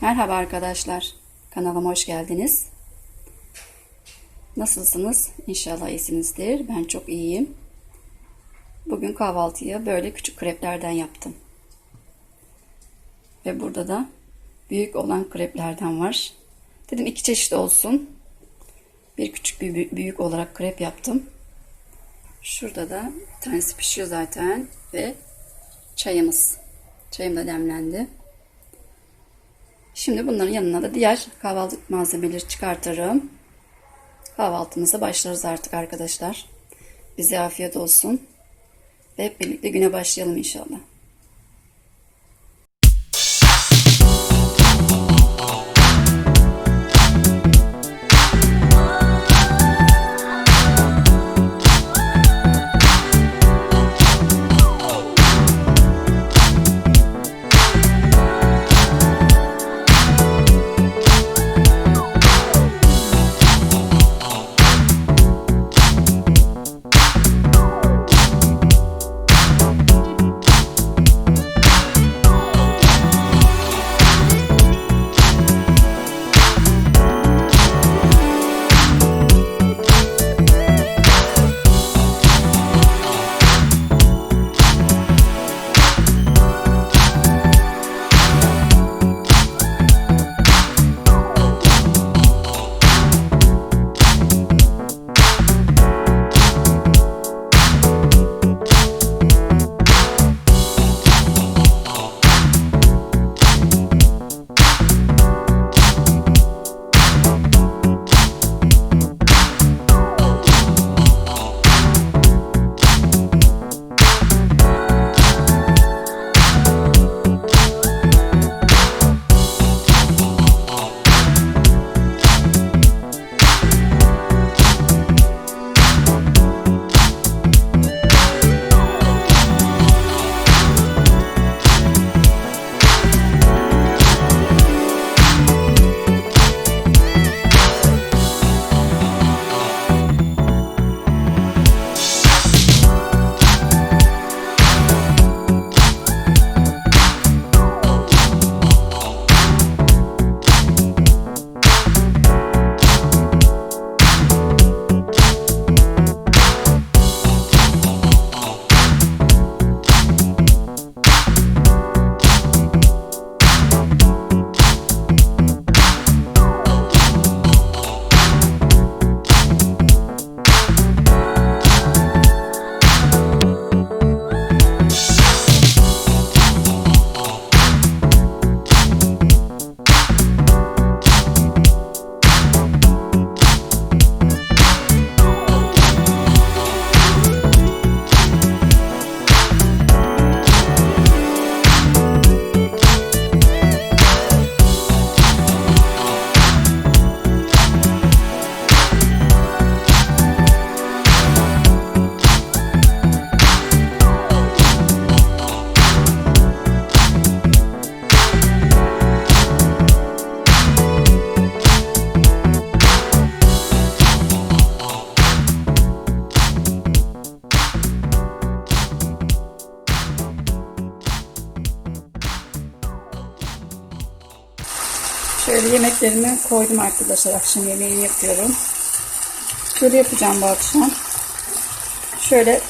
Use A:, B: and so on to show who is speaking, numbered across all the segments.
A: Merhaba arkadaşlar. Kanalıma hoş geldiniz. Nasılsınız? İnşallah iyisinizdir. Ben çok iyiyim. Bugün kahvaltıya böyle küçük kreplerden yaptım. Ve burada da büyük olan kreplerden var. Dedim iki çeşit olsun. Bir küçük bir büyük olarak krep yaptım. Şurada da tanesi pişiyor zaten ve çayımız. Çayım da demlendi. Şimdi bunların yanına da diğer kahvaltı malzemeleri çıkartırım. Kahvaltımıza başlarız artık arkadaşlar. Bize afiyet olsun. Ve hep birlikte güne başlayalım inşallah. Şöyle yemeklerimi koydum arkadaşlar. Akşam yemeğini yapıyorum. Şöyle yapacağım bu akşam. Şöyle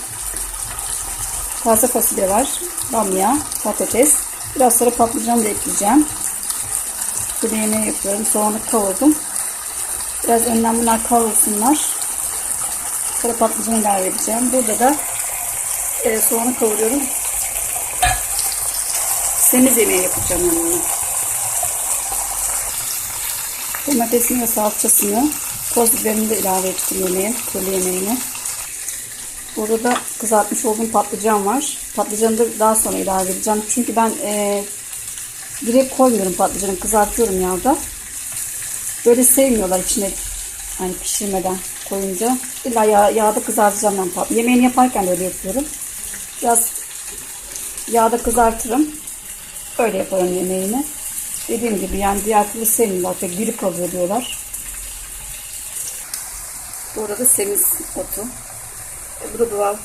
A: taze fasulye var. Bamya, patates. Biraz sonra patlıcan da ekleyeceğim. Şöyle yemeği yapıyorum. Soğanı kavurdum. Biraz önden bunlar kavrulsunlar. Sonra patlıcan ilave edeceğim. Burada da e, soğanı kavuruyorum. Semiz yemeği yapacağım yanına. Domatesini ve salçasını, toz biberini de ilave ettim yemeğe, kurulu yemeğine. Burada da kızartmış olduğum patlıcan var. Patlıcanı da daha sonra ilave edeceğim. Çünkü ben e, direkt koymuyorum patlıcanı, kızartıyorum yağda. Böyle sevmiyorlar içine hani pişirmeden koyunca. İlla yağ, yağda kızartacağım ben patlıcanı. Yemeğini yaparken de öyle yapıyorum. Biraz yağda kızartırım. Öyle yaparım yemeğini. Dediğim gibi yani diğer türlü sevmiyorlar. Pek diri kalıyor diyorlar. Bu arada semiz otu. E, Bu da doğal.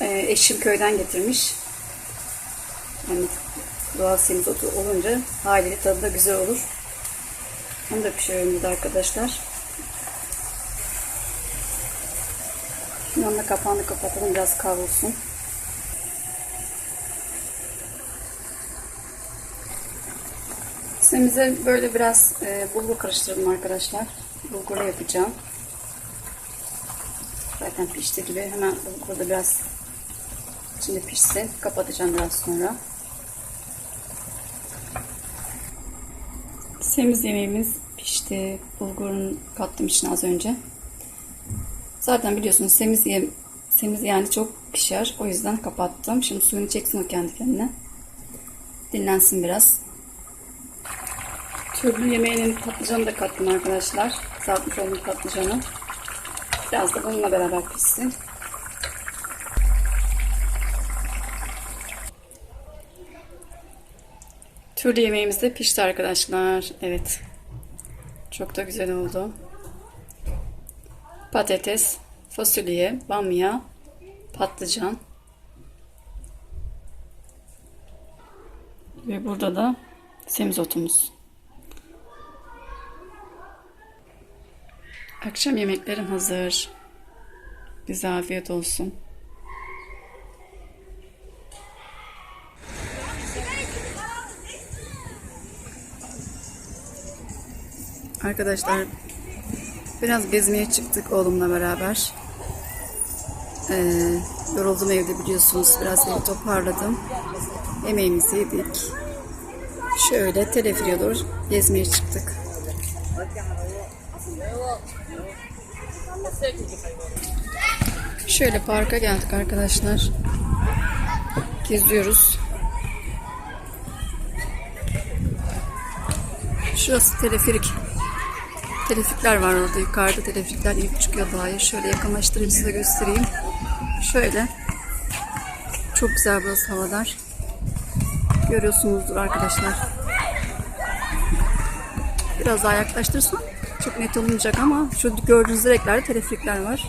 A: E, eşim köyden getirmiş. Yani doğal semiz otu olunca haliyle tadı da güzel olur. Onu da pişiriyorum burada arkadaşlar. Anda kapağını kapatalım biraz kavrulsun. Semize böyle biraz e, bulgur karıştırdım arkadaşlar. Bulgurla yapacağım. Zaten pişti gibi. Hemen bulgur da biraz içinde pişsin. Kapatacağım biraz sonra. Semiz yemeğimiz pişti. Bulgurun kattım içine az önce. Zaten biliyorsunuz semiz, yem, semiz yani çok pişer. O yüzden kapattım. Şimdi suyunu çeksin o kendi kendine. Dinlensin biraz. Türlü yemeğinin patlıcanı da kattım arkadaşlar. Kızartmış olduğum patlıcanı. Biraz da bununla beraber pişsin. Türlü yemeğimiz de pişti arkadaşlar. Evet. Çok da güzel oldu. Patates, fasulye, bamya, patlıcan. Ve burada da semizotumuz. Akşam yemeklerim hazır. Bize afiyet olsun. Arkadaşlar biraz gezmeye çıktık oğlumla beraber. Ee, yoruldum evde biliyorsunuz. Biraz evi toparladım. Yemeğimizi yedik. Şöyle teleferiye gezmeye çıktık. Şöyle parka geldik arkadaşlar. Geziyoruz. Şurası teleferik. Telefikler var orada yukarıda telefikler inip çıkıyor dağa. Şöyle yakınlaştırayım size göstereyim. Şöyle. Çok güzel burası havadar. Görüyorsunuzdur arkadaşlar. Biraz daha yaklaştırsam çok net olmayacak ama şu gördüğünüz direklerde teleferikler var.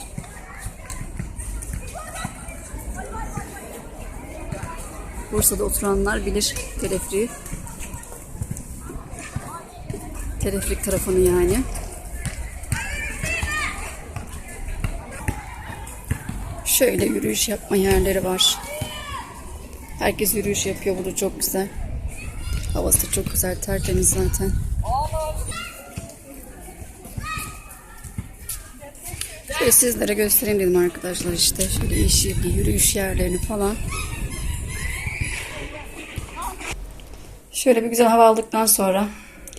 A: Bursa'da oturanlar bilir teleferiği. Teleferik tarafını yani. Şöyle yürüyüş yapma yerleri var. Herkes yürüyüş yapıyor. Burada çok güzel. Havası çok güzel. Tertemiz zaten. Şöyle sizlere göstereyim dedim arkadaşlar işte. Şöyle yeşilli yürüyüş yerlerini falan. Şöyle bir güzel hava aldıktan sonra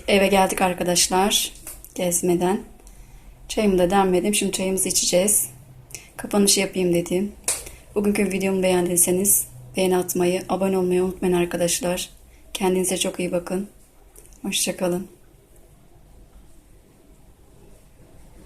A: eve geldik arkadaşlar. Gezmeden. Çayımı da demledim. Şimdi çayımızı içeceğiz. Kapanışı yapayım dedim. Bugünkü videomu beğendiyseniz beğeni atmayı, abone olmayı unutmayın arkadaşlar. Kendinize çok iyi bakın. Hoşçakalın.